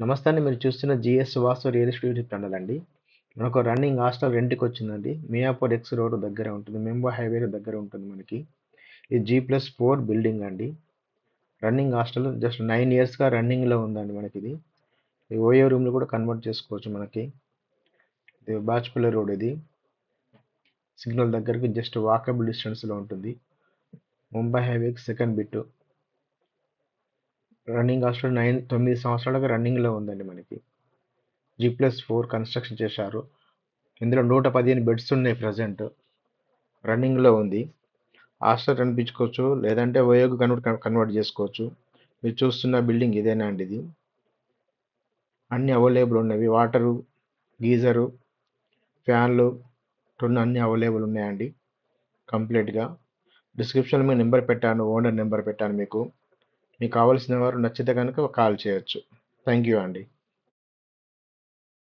నమస్తే అండి. మీరు చూస్తున్న G S Vasu real estate channel అండి. మనకు రన్నింగ్ హాస్టల్ రెంట్కి వచ్చిందండి. మియాపూర్ ఎక్స్ రోడ్ దగ్గర ఉంటుంది. మెంబో హైవే దగ్గర ఉంటుంది మనకి. ఇది జీ ప్లస్ ఫోర్ బిల్డింగ్ అండి. రన్నింగ్ హాస్టల్ జస్ట్ నైన్ ఇయర్స్గా రన్నింగ్లో ఉందండి మనకి ఇది. ఈ ఓయో రూమ్లు కూడా కన్వర్ట్ చేసుకోవచ్చు మనకి. ఇది బాచ్పల్లి రోడ్ ఇది. సిగ్నల్ దగ్గరికి జస్ట్ వాకబుల్ డిస్టెన్స్లో ఉంటుంది. ముంబై హైవేకి second bit. Running hostel nine తొమ్మిది సంవత్సరాలుగా రన్నింగ్లో ఉందండి మనకి. జీ ప్లస్ ఫోర్ కన్స్ట్రక్షన్ చేశారు. ఇందులో నూట పదిహేను బెడ్స్ ఉన్నాయి ప్రజెంట్. రన్నింగ్లో ఉంది. హాస్టల్ కనిపించుకోవచ్చు లేదంటే ఓయోకి కన్వర్ట్ కన్వర్ట్ చేసుకోవచ్చు. మీరు చూస్తున్న బిల్డింగ్ ఇదేనా అండి ఇది? అన్నీ అవైలబుల్ ఉన్నవి. వాటరు గీజరు ఫ్యాన్లు టొన్ను అన్నీ అవైలబుల్ ఉన్నాయండి. కంప్లీట్గా. డిస్క్రిప్షన్లో మీ నెంబర్ పెట్టాను ఓనర్ నెంబర్ పెట్టాను మీకు. మీకు కావాల్సిన వారు నచ్చితే కనుక కాల్ చేయొచ్చు. థ్యాంక్ యూ అండి.